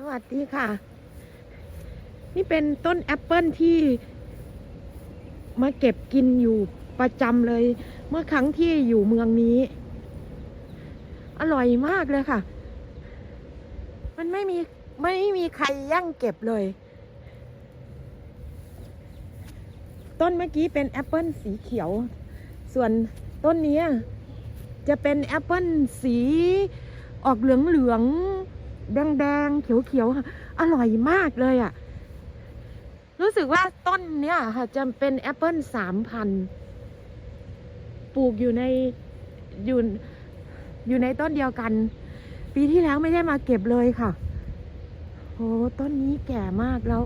สวัสดีค่ะ นี่เป็นต้นแอปเปิลที่มาเก็บกินอยู่ประจำเลย เมื่อครั้งที่อยู่เมืองนี้ อร่อยมากเลยค่ะ มันไม่มีไม่มีใครยั่งเก็บเลย ต้นเมื่อกี้เป็นแอปเปิลสีเขียว ส่วนต้นนี้จะเป็นแอปเปิลสีออกเหลืองเหลือง แดงๆ เขียวๆ อร่อยมากเลยอะ่ะ รู้สึกว่าต้นเนี้ยค่ะจะเป็นแอปเปิลสามพันปลูกอยู่ในอยู่อยู่ในต้นเดียวกัน ปีที่แล้วไม่ได้มาเก็บเลยค่ะโหต้นนี้แก่มากแล้ว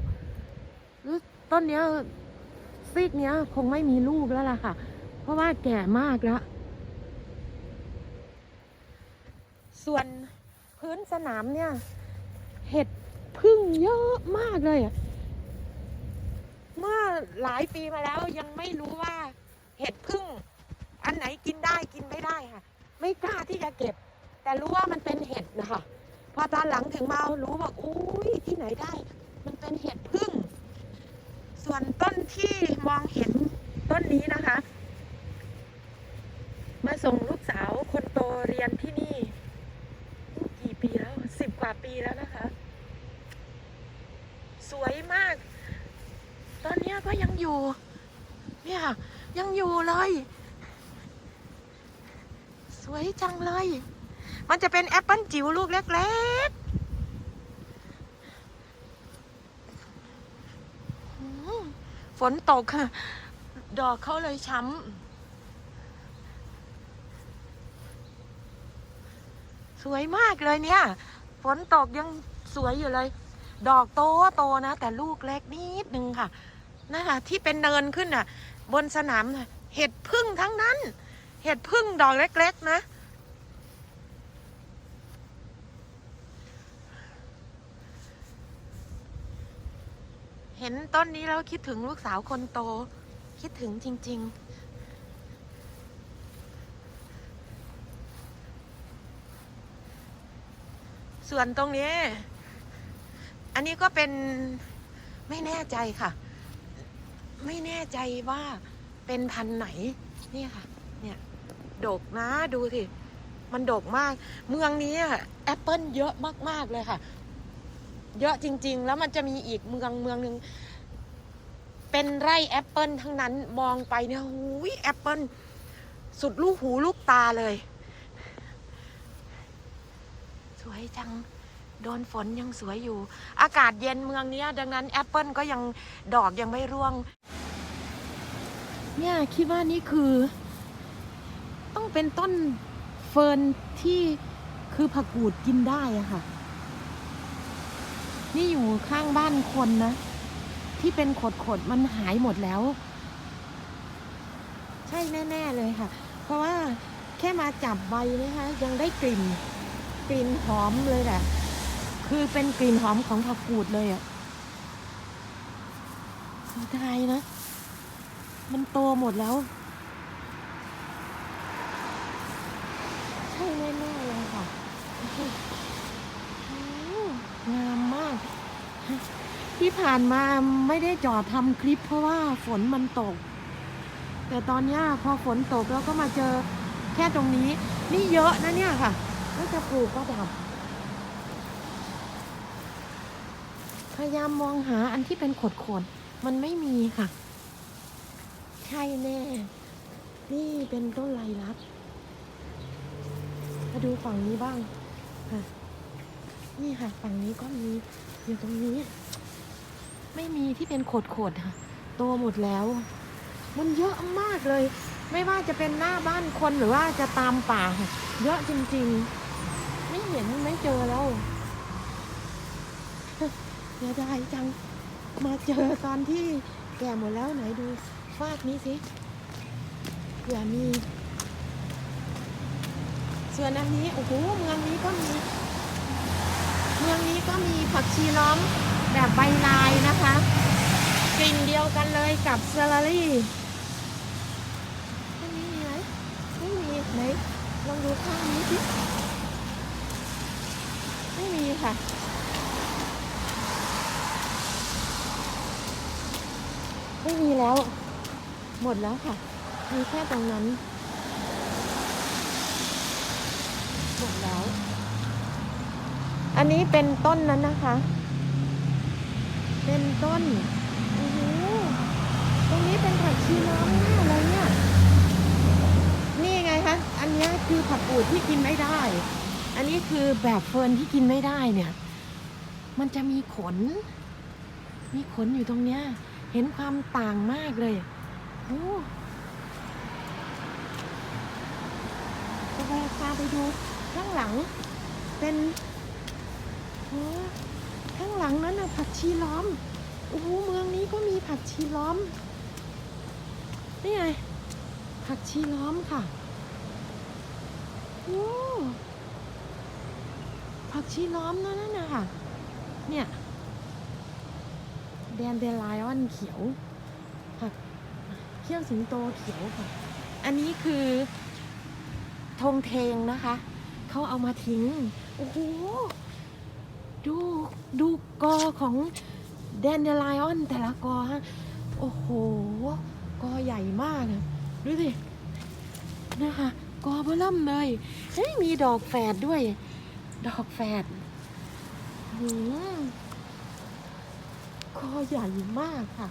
รู้ต้นเนี้ยซีกเนี้ย คงไม่มีลูกแล้วล่ะค่ะ เพราะว่าแก่มากแล้ว ส่วน พื้นสนามเนี่ย เห็ดพึ่งเยอะมากเลยอะเมื่อหลายปีมาแล้วยังไม่รู้ว่า เห็ดพึ่ง อันไหนกินได้กินไม่ได้ค่ะ ไม่กล้าที่จะเก็บ แต่รู้ว่ามันเป็นเห็ดนะคะพอตอนหลังถึงมารู้ว่าอุ้ยที่ไหนได้ มันเป็นเห็ดพึ่ง ส่วนต้นที่มองเห็นต้นนี้นะคะ มาส่งลูกสาวคนโตเรียนที่นี่ ปีแล้วสิบกว่าปีแล้วนะคะ สวยมาก ตอนนี้ก็ยังอยู่ เนี่ย ยังอยู่เลย สวยจังเลย มันจะเป็นแอปเปิลจิ๋วลูกเล็กๆฝนตกค่ะดอกเขาเลยช้ำ สวยมากเลยเนี่ย ฝนตกยังสวยอยู่เลย ดอกโตโตนะ แต่ลูกเล็กนิดนึงค่ะนะคะที่เป็นเนินขึ้นน่ะ บนสนามเห็ดพึ่งทั้งนั้น เห็ดพึ่งดอกเล็ก ๆ นะ เห็นต้นนี้แล้วคิดถึงลูกสาวคนโต คิดถึงจริง ๆ ส่วนตรงนี้ อันนี้ก็เป็นไม่แน่ใจค่ะ ไม่แน่ใจว่าเป็นพันธุ์ไหนนี่ค่ะ เนี่ยดกนะดูสิมันดกมาก เมืองนี้แอปเปิลเยอะมาก ๆ เลยค่ะ เยอะจริง ๆ แล้วมันจะมีอีกเมืองเมืองหนึ่งเป็นไร่แอปเปิลทั้งนั้นมองไปเนี่ยหูยแอปเปิลสุดลูกหูลูกตาเลย สวยจัง โดนฝนยังสวยอยู่ อากาศเย็นเมืองเนี้ย ดังนั้นแอปเปิลก็ยังดอกยังไม่ร่วง เนี่ยคิดว่านี่คือ ต้องเป็นต้นเฟิร์นที่คือผักกูดกินได้อะค่ะ นี่อยู่ข้างบ้านคนนะ ที่เป็นขดขดๆมันหายหมดแล้ว ใช่แน่ ๆ เลยค่ะ เพราะว่าแค่มาจับใบนะคะยังได้กลิ่น กลิ่นหอมเลยแหละ คือเป็นกลิ่นหอมของผักกูดเลยอะ่ะสียดายนะ มันโตหมดแล้ว ใช่แน่ๆเลยค่ะ งามมาก ที่ผ่านมาไม่ได้จอดทำคลิปเพราะว่าฝนมันตก แต่ตอนนี้พอฝนตกแล้วก็มาเจอแค่ตรงนี้ นี่เยอะนะเนี่ยค่ะ ก็จะปลูกก็ดับพยายามมองหาอันที่เป็นขดๆมันไม่มีค่ะ ใช่แน่ นี่เป็นต้นไลลักมาดูฝั่งนี้บ้างค่ะ นี่ค่ะฝั่งนี้ก็มีอยู่ตรงนี้ ไม่มีที่เป็นขดๆค่ะโตหมดแล้ว มันเยอะมากเลย ไม่ว่าจะเป็นหน้าบ้านคนหรือว่าจะตามป่า เยอะจริง ๆ ไม่เห็นไม่เจอแล้วเสียดายจัง มาเจอตอนที่แก่หมดแล้วไหนดูฟากนี้สิเผื่อมี ส่วนอันนี้โอ้โหเมืองนี้ก็มี เมืองนี้ก็มีผักชีล้อมแบบใบลายนะคะกลิ่นเดียวกันเลยกับเซลลารี่ไม่มีไหมไม่มีไหนลองดูข้างนี้สิ ไม่มีค่ะไม่มีแล้ว หมดแล้วค่ะ มีแค่ตรงนั้น หมดแล้ว อันนี้เป็นต้นนั้นนะคะ เป็นต้นโอ้โหตรงนี้เป็นผักชีน้ำเนี่ย นี้คือแบบเฟิร์นที่กินไม่ได้เนี่ย มันจะมีขน มีขนอยู่ตรงเนี้ย เห็นความต่างมากเลยโอ้จะพาไปดูข้างหลัง เป็นโอ้ข้างหลังนั้นน่ะผักชีล้อมโอ้โหเมืองนี้ก็มีผักชีล้อม นี่ไงผักชีล้อมค่ะ โอ้ ผักชีล้อมนั่นน่ะค่ะ เนี่ยแดนเดลไลออนเขียวผักเขี้ยวสิงโตเขียวค่ะ อันนี้คือธงเทงนะคะ เขาเอามาทิ้ง โอ้โห ดูดูกอของแดนเดลไลออนแต่ละกอฮะ โอ้โห กอใหญ่มากอะดูสินะคะกอเบอร์เริ่มเลยเฮ้ยมีดอกแฝดด้วย ดอกแฝดหืมกอใหญ่มากค่ะ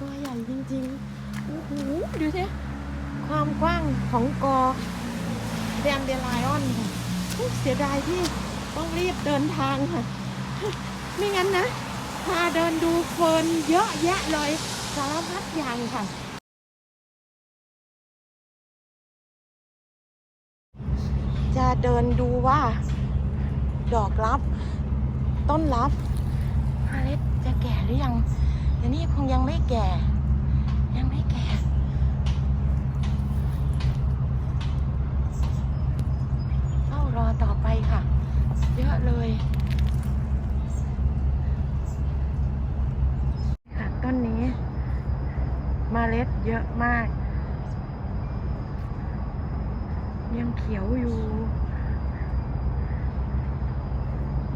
กอใหญ่จริงๆโอ้โหดูสิความกว้างของกอแดนเดลไลออนค่ะอุ๊ยเสียดายที่ต้องรีบเดินทางค่ะ ไม่งั้นนะ พาเดินดูเฟิร์นเยอะแยะเลยสารพัดอย่างค่ะ จะเดินดูว่า ดอกลับ ต้นลับเมล็ดจะแก่หรือยังแต่นี่คงยังไม่แก่ ยังไม่แก่เฝ้ารอต่อไปค่ะ เยอะเลยค่ะต้นนี้มเมล็ดเยอะมาก ยังเขียวอยู่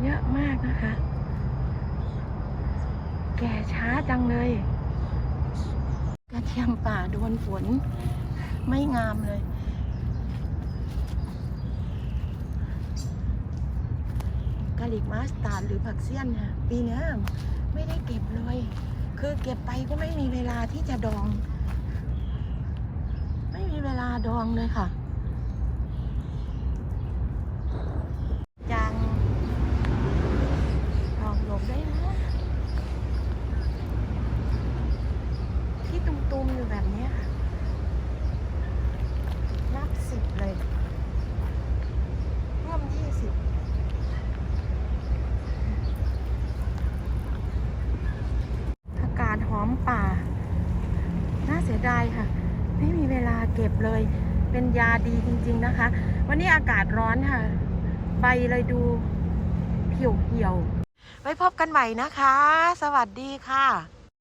เยอะมากนะคะ แก่ช้าจังเลย กระเทียมป่าโดนฝน ไม่งามเลยกะหรี่มาสตาร์ดหรือผักเสี้ยนค่ะปีนี้ไม่ได้เก็บเลย คือเก็บไปก็ไม่มีเวลาที่จะดอง ไม่มีเวลาดองเลยค่ะ ยังลองหลบได้นะ ที่ตุมๆอยู่แบบเนี้ยค่ะนับสิบเลย ร่วมยี่สิบผักกาดหอม ป่า น่าเสียดายค่ะ ไม่มีเวลาเก็บเลย เป็นยาดีจริง ๆนะคะ วันนี้อากาศร้อนค่ะ ใบเลยดูเหี่ยวเหี่ยวไว้พบกันใหม่นะคะ สวัสดีค่ะ